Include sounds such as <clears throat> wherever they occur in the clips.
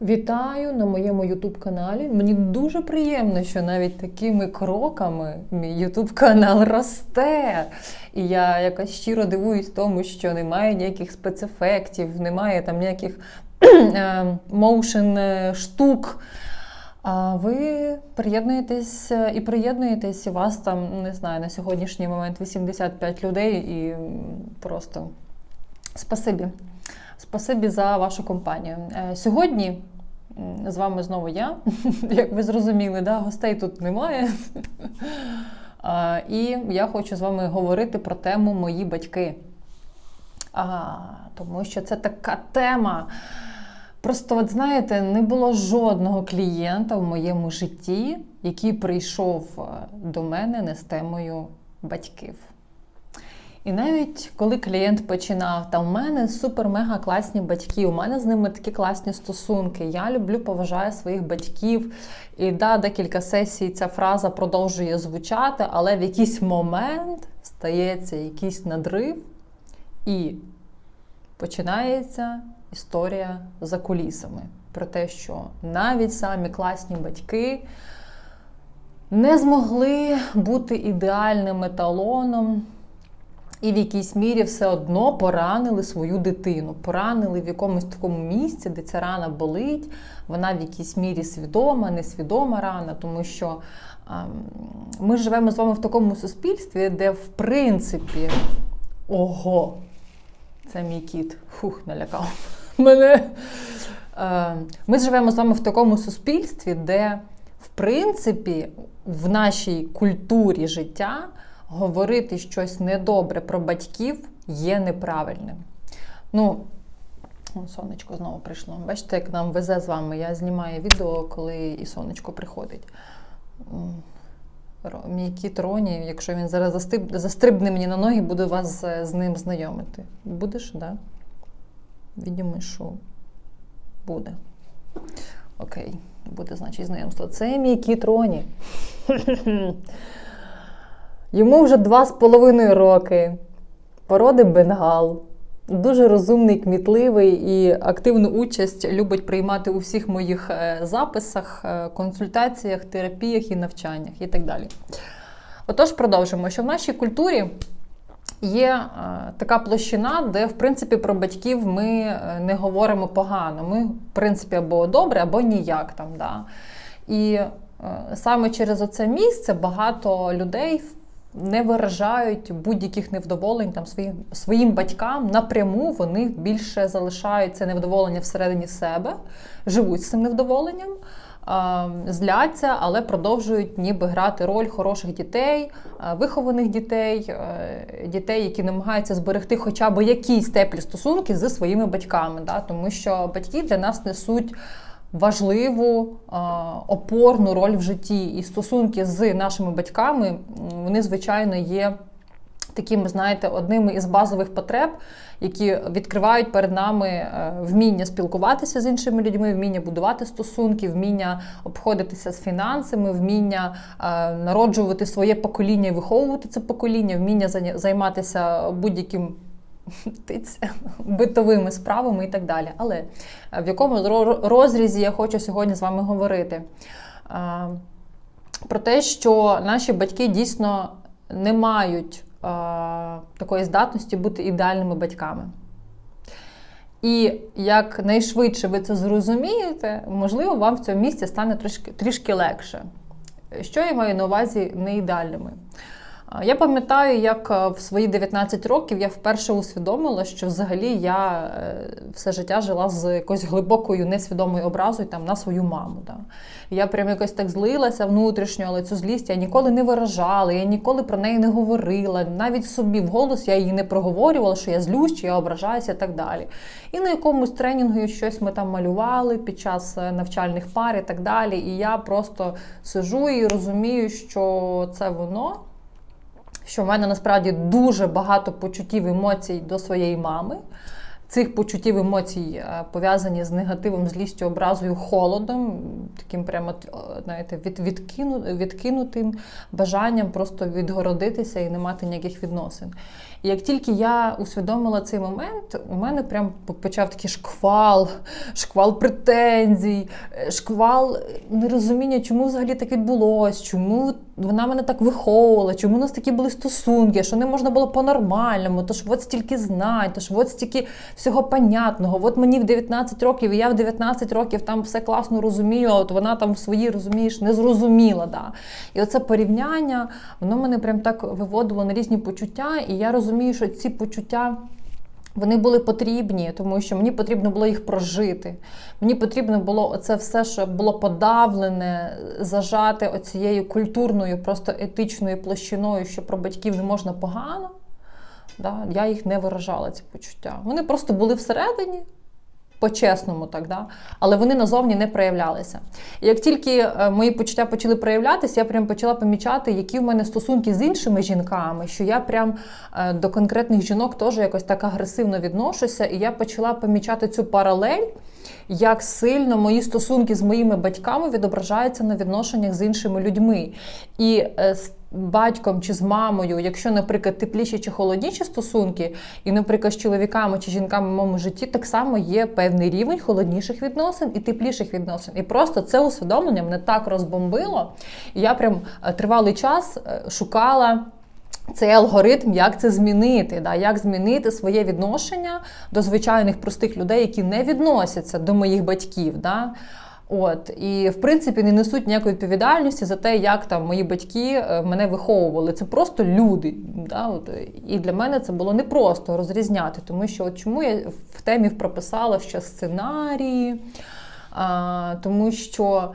Вітаю на моєму Ютуб каналі. Мені дуже приємно, що навіть такими кроками мій Ютуб канал росте. І я якось щиро дивуюсь тому, що немає ніяких спецефектів, немає там ніяких <clears throat> моушен штук. А ви приєднуєтесь е, і приєднуєтесь, і вас там, не знаю, на сьогоднішній момент 85 людей і просто спасибі. Спасибі за вашу компанію. Е, Сьогодні з вами знову я. <laughs> Як ви зрозуміли, да? гостей тут немає. <laughs> І я хочу з вами говорити про тему мої батьки. А, Тому що це така тема. Просто, от знаєте, не було жодного клієнта в моєму житті, який прийшов е, до мене не з темою батьків. І навіть коли клієнт починав, та в мене супер-мега класні батьки, у мене з ними такі класні стосунки. Я люблю, поважаю своїх батьків. І да, декілька сесій ця фраза продовжує звучати, але в якийсь момент стається якийсь надрив, і починається історія за кулісами. Про те, що навіть самі класні батьки не змогли бути ідеальним еталоном. І в якійсь мірі все одно поранили свою дитину, поранили в якомусь такому місці, де ця рана болить. Вона в якійсь мірі свідома, несвідома рана, тому що ем, ми живемо з вами в такому суспільстві, де в принципі ого, це мій кіт, фух, налякав <laughs> мене. Е, Ми живемо з вами в такому суспільстві, де в принципі в нашій культурі життя говорити щось недобре про батьків є неправильним. Ну, сонечко знову прийшло. Бачите, як нам везе з вами. Я знімаю відео, коли і сонечко приходить. Мій кіт Роні, якщо він зараз застрибне мені на ноги, буду вас е, з ним знайомити. Будеш, так? Да? Відомо, що буде. Окей, буде, значить, знайомство. Це мій кіт Роні. <laughs> Йому вже два з половиною роки. Породи бенгал. Дуже розумний, кмітливий і активну участь любить приймати у всіх моїх е, записах, е, консультаціях, терапіях і навчаннях і так далі. Отож, продовжимо, що в нашій культурі є е, така площина, де, в принципі, про батьків ми не говоримо погано. Ми, в принципі, або добре, або ніяк там. Да. І саме через оце місце багато людей не виражають будь-яких невдоволень там своїм, своїм батькам напряму. Вони більше залишають це невдоволення всередині себе, живуть з цим невдоволенням. Зляться, але продовжують ніби грати роль хороших дітей, вихованих дітей, е, дітей, які намагаються зберегти хоча б якісь теплі стосунки зі своїми батьками. Да? Тому що батьки для нас несуть важливу опорну роль в житті. І стосунки з нашими батьками вони, звичайно, є такими, знаєте, одними із базових потреб, які відкривають перед нами е, вміння спілкуватися з іншими людьми, вміння будувати стосунки, вміння обходитися з фінансами, вміння е, народжувати своє покоління і виховувати це покоління, вміння займатися будь-яким тиць, битовими справами і так далі. Але е, в якому розрізі я хочу сьогодні з вами говорити? Е, Про те, що наші батьки дійсно не мають е, такої здатності бути ідеальними батьками. І як найшвидше ви це зрозумієте, можливо, вам в цьому місці стане трішки, трішки легше. Що я маю на увазі не ідеальними? Я пам'ятаю, як е, в свої 19 років я вперше усвідомила, що взагалі я е, все життя жила з якоюсь глибокою несвідомою образою там, на свою маму. Да. Я прям якось так злилася внутрішньо, але цю злість я ніколи не виражала, я ніколи про неї не говорила. Навіть собі вголос я її не проговорювала, що я злюсь, що я ображаюся і так далі. І на якомусь тренінгу щось ми там малювали під час е, навчальних пар і так далі. І я просто сижу і розумію, що це воно що в мене насправді дуже багато почуттів емоцій до своєї мами. цих почуттів емоцій е, пов'язані з негативом, злістю, образою, холодом, таким прямо знаєте, від, відкину, відкинутим бажанням просто відгородитися і не мати ніяких відносин. І як тільки я усвідомила цей момент, у мене прям почав такий шквал, шквал претензій, е, шквал нерозуміння, чому взагалі так відбулось, чому вона мене так виховувала, чому у нас такі були стосунки, що не можна було по-нормальному, то ж от стільки знань, то ж от стільки всього понятного. От мені в 19 років, і я в 19 років там все класно розумію, от вона там в свої, розумієш, не зрозуміла. Да. І оце порівняння, воно мене прям так виводило на різні почуття, і я розумію, що ці почуття. Вони були потрібні, тому що мені потрібно було їх прожити. Мені потрібно було оце все, що було подавлене, зажати оцією культурною, просто етичною площиною, що про батьків не можна погано. Да? Я їх не виражала, ці почуття. Вони просто були всередині, по-чесному, так, да? але вони назовні не проявлялися. І як тільки е, мої почуття почали проявлятися, я прям почала помічати, які в мене стосунки з іншими жінками, що я прям е, до конкретних жінок теж якось так агресивно відношуся, і я почала помічати цю паралель. Як сильно мої стосунки з моїми батьками відображаються на відношеннях з іншими людьми. І е, з батьком чи з мамою, якщо, наприклад, тепліші чи холодніші стосунки, і, наприклад, з чоловіками чи жінками в моєму житті так само є певний рівень холодніших відносин і тепліших відносин. І просто це усвідомлення мене так розбомбило. І я прям е, тривалий час е, шукала. Цей алгоритм, як це змінити, да, як змінити своє відношення до звичайних простих людей, які не відносяться до моїх батьків. Да. От і в принципі не несуть ніякої відповідальності за те, як там мої батьки е, мене виховували. Це просто люди. Да? От, І для мене це було непросто розрізняти, тому що от чому я в темі прописала що сценарії, а, тому що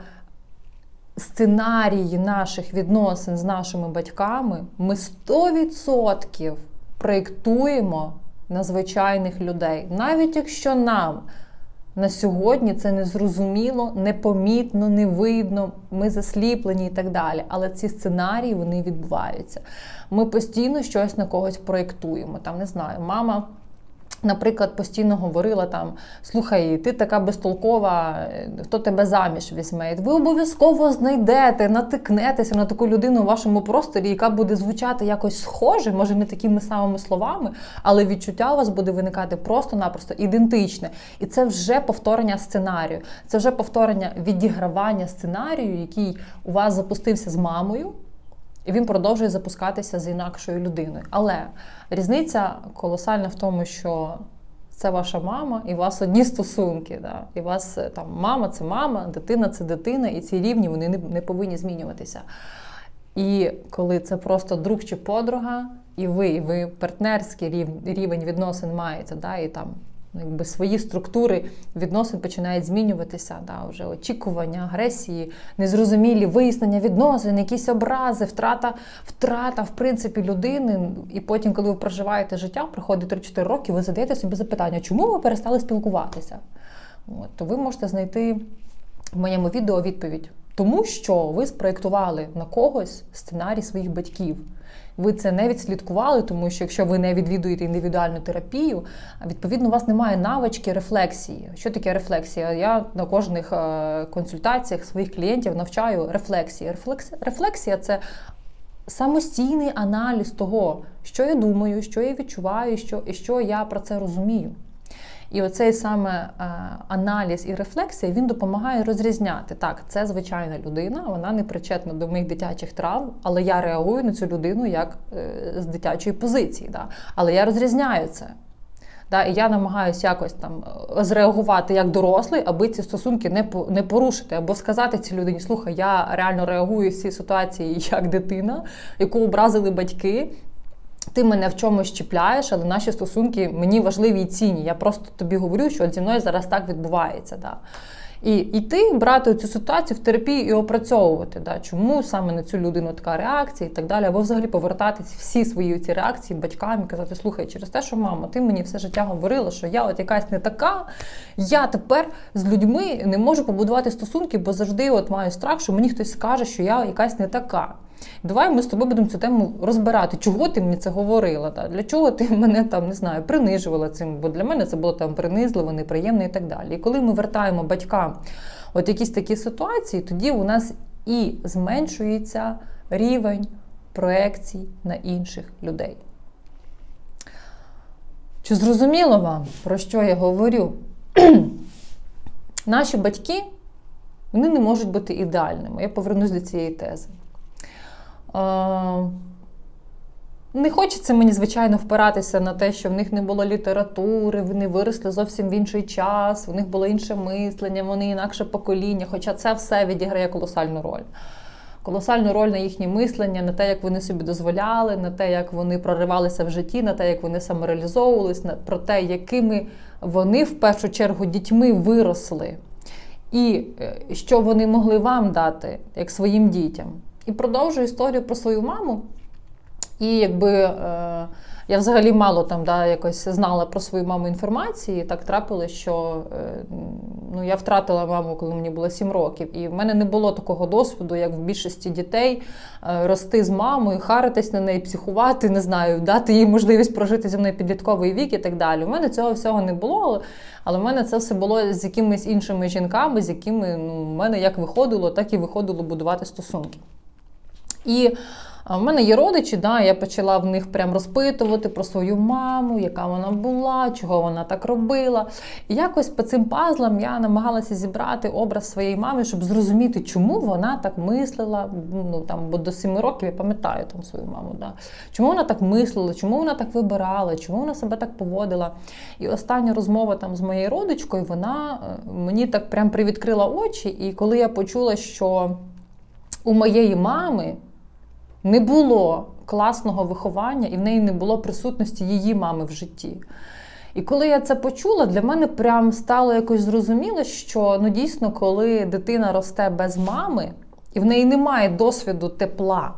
сценарії наших відносин з нашими батьками ми 100% проєктуємо на звичайних людей, навіть якщо нам. На сьогодні це незрозуміло, непомітно, не видно, ми засліплені і так далі. Але ці сценарії вони відбуваються. Ми постійно щось на когось проєктуємо. Там не знаю, мама. Наприклад, постійно говорила там: слухай, ти така безтолкова, хто тебе заміж візьме? Ви обов'язково знайдете, натикнетеся на таку людину у вашому просторі, яка буде звучати якось схоже, може не такими самими словами, але відчуття у вас буде виникати просто-напросто ідентичне. І це вже повторення сценарію. Це вже повторення відігравання сценарію, який у вас запустився з мамою. І він продовжує запускатися з інакшою людиною. Але різниця колосальна в тому, що це ваша мама, і у вас одні стосунки. Да? І у вас е, там мама це мама, дитина це дитина, і ці рівні вони не, не повинні змінюватися. І коли це просто друг чи подруга, і ви, і ви партнерський рівень, рівень відносин маєте, да? і там ну, якби свої структури відносин починають змінюватися. Да, вже очікування, агресії, незрозумілі вияснення відносин, якісь образи, втрата, втрата в принципі людини. І потім, коли ви проживаєте життя, проходить 3-4 роки, ви задаєте собі запитання, чому ви перестали спілкуватися? От, То ви можете знайти в моєму відео відповідь. Тому що ви спроєктували на когось сценарій своїх батьків. Ви це не відслідкували, тому що якщо ви не відвідуєте індивідуальну терапію, відповідно, у вас немає навички рефлексії. Що таке рефлексія? Я на кожних е, консультаціях своїх клієнтів навчаю рефлексії. Рефлексія це самостійний аналіз того, що я думаю, що я відчуваю, що, і що я про це розумію. І оцей саме е, аналіз і рефлексія він допомагає розрізняти. Так, це звичайна людина, вона не причетна до моїх дитячих травм, але я реагую на цю людину як е, з дитячої позиції. Да? Але я розрізняю це. Да, І я намагаюся якось там зреагувати як дорослий, аби ці стосунки не не порушити, або сказати цій людині, слухай, я реально реагую в цій ситуації <laughs> як дитина, яку образили батьки, ти мене в чомусь чіпляєш, але наші стосунки мені важливі і цінні. Я просто тобі говорю, що зі мною зараз так відбувається. Да. І йти, брати цю ситуацію в терапію і опрацьовувати, да, чому саме на цю людину така реакція і так далі, або взагалі повертатись всі свої ці реакції батькам і казати, слухай, через те, що мама, ти мені все життя говорила, що я от якась не така, я тепер з людьми не можу побудувати стосунки, бо завжди от маю страх, що мені хтось скаже, що я якась не така. Давай ми з тобою будемо цю тему розбирати. Чого ти мені це говорила? Та? Для чого ти <laughs> мене там не знаю, принижувала цим? Бо для мене це було там принизливо, неприємно і так далі. І коли ми вертаємо батькам от якісь такі ситуації, тоді у нас і зменшується рівень проекцій на інших людей. Чи зрозуміло вам, про що я говорю? <clears throat> Наші батьки вони не можуть бути ідеальними. Я повернусь до цієї тези. Не хочеться мені, звичайно, впиратися на те, що в них не було літератури, вони виросли зовсім в інший час, у них було інше мислення, вони інакше покоління, хоча це все відіграє колосальну роль. Колосальну роль на їхнє мислення, на те, як вони собі дозволяли, на те, як вони проривалися в житті, на те, як вони самореалізовувались, про те, якими вони в першу чергу дітьми виросли, і е, що вони могли вам дати, як своїм дітям. І продовжую історію про свою маму. І якби е, я взагалі мало там да, якось знала про свою маму інформації, і так трапилось, що е, ну, я втратила маму, коли мені було 7 років. І в мене не було такого досвіду, як в більшості дітей, е, рости з мамою, харитись на неї, психувати, не знаю, дати їй можливість прожити зі мною підлітковий вік і так далі. У мене цього всього не було, але, але в мене це все було з якимись іншими жінками, з якими ну, в мене як виходило, так і виходило будувати стосунки. І в мене є родичі, да, я почала в них прям розпитувати про свою маму, яка вона була, чого вона так робила. І якось по цим пазлам я намагалася зібрати образ своєї мами, щоб зрозуміти, чому вона так мислила. Ну там, бо до семи років я пам'ятаю там свою маму. Да. Чому вона так мислила, чому вона так вибирала, чому вона себе так поводила. І остання розмова там з моєю родичкою, вона е, мені так прям привідкрила очі. І коли я почула, що у моєї мами не було класного виховання, і в неї не було присутності її мами в житті. І коли я це почула, для мене прям стало якось зрозуміло, що ну дійсно, коли дитина росте без мами, і в неї немає досвіду тепла,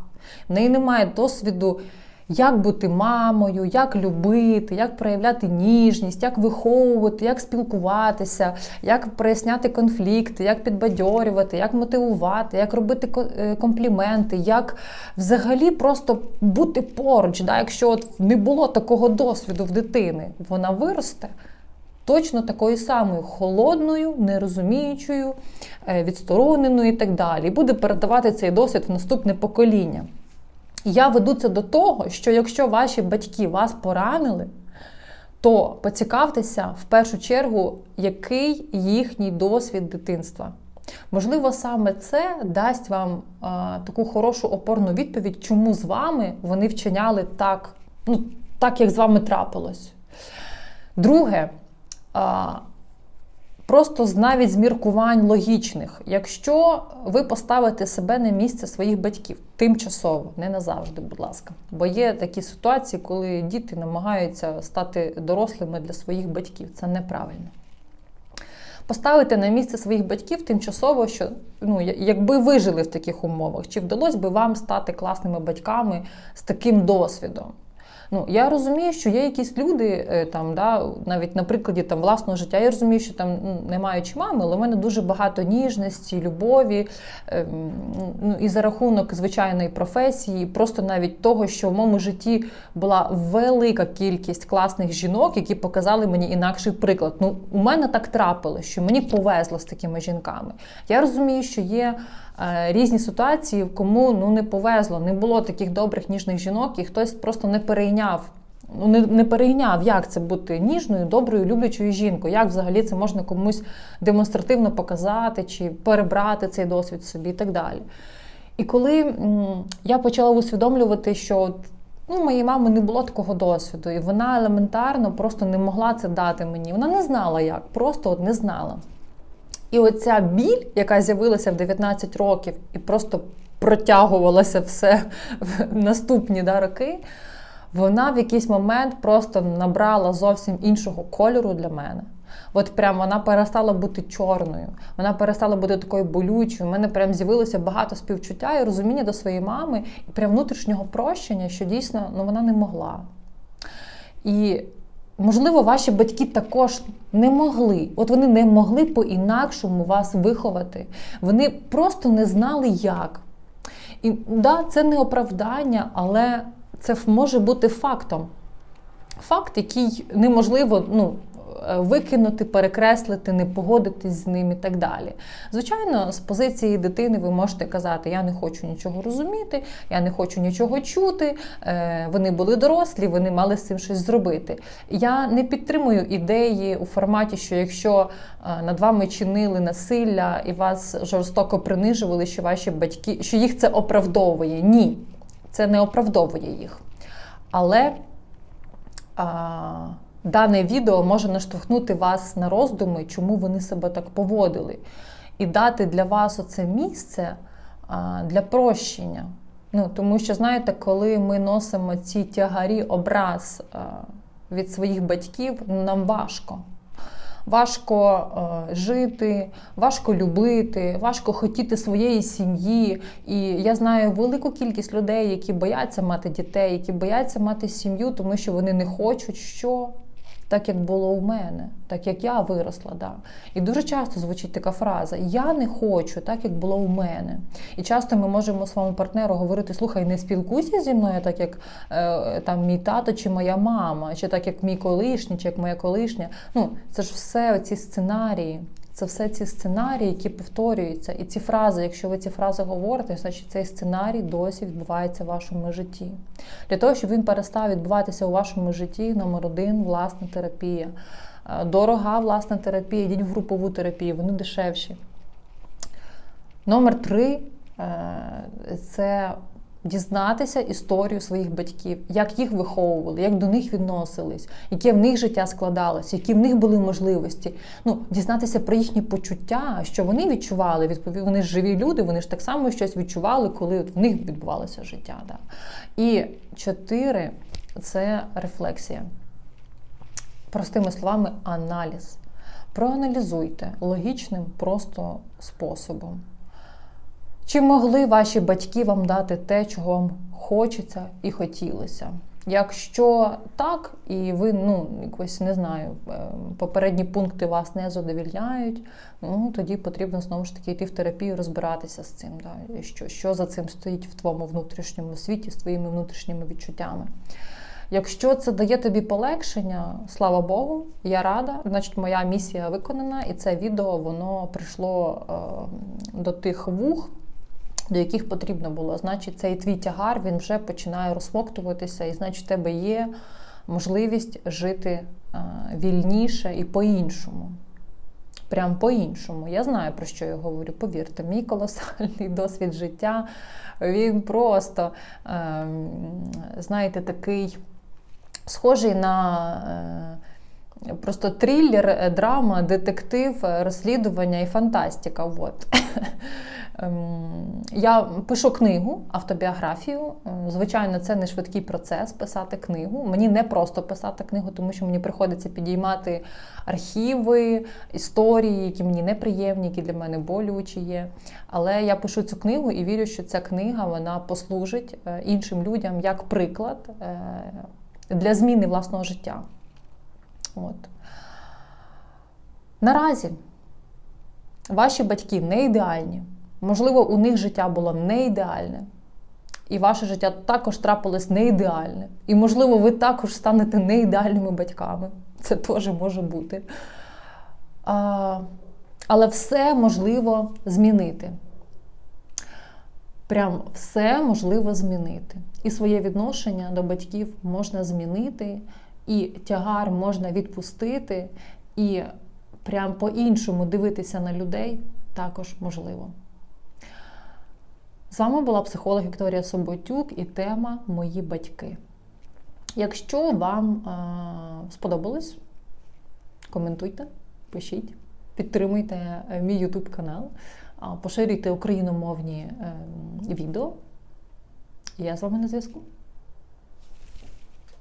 в неї немає досвіду як бути мамою, як любити, як проявляти ніжність, як виховувати, як спілкуватися, як проясняти конфлікти, як підбадьорювати, як мотивувати, як робити е, компліменти, як взагалі просто бути поруч. Да? Якщо от не було такого досвіду в дитини, вона виросте. Точно такою самою холодною, нерозуміючою, е, відстороненою і так далі. І буде передавати цей досвід в наступне покоління. Я веду це до того, що якщо ваші батьки вас поранили, то поцікавтеся в першу чергу, який їхній досвід дитинства. Можливо, саме це дасть вам а, таку хорошу опорну відповідь, чому з вами вони вчиняли так, ну, так як з вами трапилось. Друге, а, Просто навіть з міркувань логічних, якщо ви поставите себе на місце своїх батьків тимчасово, не назавжди, будь ласка. Бо є такі ситуації, коли діти намагаються стати дорослими для своїх батьків. Це неправильно. Поставити на місце своїх батьків тимчасово, що ну, якби ви жили в таких умовах, чи вдалося би вам стати класними батьками з таким досвідом? Ну я розумію, що є якісь люди, е, там да, навіть на прикладі там власного життя. Я розумію, що там ну, не маючи мами, але в мене дуже багато ніжності, любові ем, ну і за рахунок звичайної професії, просто навіть того, що в моєму житті була велика кількість класних жінок, які показали мені інакший приклад. Ну, у мене так трапилось, що мені повезло з такими жінками. Я розумію, що є. Е, різні ситуації, кому ну не повезло, не було таких добрих ніжних жінок, і хтось просто не перейняв. Ну, не не перейняв, як це бути ніжною, доброю, люблячою жінкою, як взагалі це можна комусь демонстративно показати чи перебрати цей досвід собі і так далі. І коли м, я почала усвідомлювати, що ну, моєї мами не було такого досвіду, і вона елементарно просто не могла це дати мені. Вона не знала як, просто от не знала. І оця біль, яка з'явилася в 19 років, і просто протягувалася все в наступні да, роки, вона в якийсь момент просто набрала зовсім іншого кольору для мене. От прям вона перестала бути чорною, вона перестала бути такою болючою. У мене прям з'явилося багато співчуття і розуміння до своєї мами, і прям внутрішнього прощення, що дійсно ну, вона не могла. І Можливо, ваші батьки також не могли. От вони не могли по-інакшому вас виховати. Вони просто не знали як. І да, це не оправдання, але це може бути фактом. Факт, який неможливо ну, викинути, перекреслити, не погодитись з ним і так далі. Звичайно, з позиції дитини ви можете казати: Я не хочу нічого розуміти, я не хочу нічого чути. е, Вони були дорослі, вони мали з цим щось зробити. Я не підтримую ідеї у форматі, що якщо е, над вами чинили насилля і вас жорстоко принижували, що ваші батьки, що їх це оправдовує. Ні, це не оправдовує їх. Але а, дане відео може наштовхнути вас на роздуми, чому вони себе так поводили, і дати для вас оце місце для прощення. Ну, тому що, знаєте, коли ми носимо ці тягарі образ від своїх батьків, ну, нам важко. Важко жити, важко любити, важко хотіти своєї сім'ї. І я знаю велику кількість людей, які бояться мати дітей, які бояться мати сім'ю, тому що вони не хочуть що. Так як було у мене, так як я виросла, да. І дуже часто звучить така фраза Я не хочу, так як було у мене. І часто ми можемо своєму партнеру говорити: слухай, не спілкуйся зі мною, так як е, там мій тато чи моя мама, чи так як мій колишній, чи як моя колишня. Ну, це ж все ці сценарії. Це все ці сценарії, які повторюються. І ці фрази, якщо ви ці фрази говорите, значить цей сценарій досі відбувається в вашому житті. Для того, щоб він перестав відбуватися у вашому житті, номер один власна терапія. Е, Дорога власна терапія, йдіть в групову терапію, вони дешевші. Номер три е, це дізнатися історію своїх батьків, як їх виховували, як до них відносились, яке в них життя складалось, які в них були можливості. Ну, дізнатися про їхні почуття, що вони відчували. Відповідно, вони ж живі люди, вони ж так само щось відчували, коли в них відбувалося життя. Да. І чотири це рефлексія. Простими словами, аналіз. Проаналізуйте логічним просто способом. Чи могли ваші батьки вам дати те, чого вам хочеться і хотілося? Якщо так, і ви ну якось не знаю, е, попередні пункти вас не задовільняють, ну тоді потрібно знову ж таки йти в терапію, розбиратися з цим, да, що, що за цим стоїть в твоєму внутрішньому світі, з твоїми внутрішніми відчуттями. Якщо це дає тобі полегшення, слава Богу, я рада. Значить, моя місія виконана, і це відео воно прийшло е, до тих вух, до яких потрібно було. Значить, цей твій тягар він вже починає розсмоктуватися, і значить, в тебе є можливість жити е, вільніше і по-іншому. Прям по-іншому. Я знаю, про що я говорю. Повірте, мій колосальний <laughs> досвід життя, він просто, е, знаєте, такий схожий на. Е, Просто трилер, драма, детектив, розслідування і фантастика. От. <laughs> Я пишу книгу, автобіографію. Звичайно, це не швидкий процес писати книгу. Мені не просто писати книгу, тому що мені приходиться підіймати архіви, історії, які мені неприємні, які для мене болючі є. Але я пишу цю книгу і вірю, що ця книга вона послужить іншим людям як приклад для зміни власного життя. От. Наразі ваші батьки не ідеальні. Можливо, у них життя було не ідеальне. І ваше життя також трапилось не ідеальне. І, можливо, ви також станете не ідеальними батьками. Це теж може бути. А, Але все можливо змінити. Прям все можливо змінити. І своє відношення до батьків можна змінити, і тягар можна відпустити, і прям по-іншому дивитися на людей також можливо. З вами була психолог Вікторія Соботюк і тема Мої батьки. Якщо вам е, сподобалось, коментуйте, пишіть, підтримуйте мій YouTube канал, поширюйте україномовні е, відео. Я з вами на зв'язку.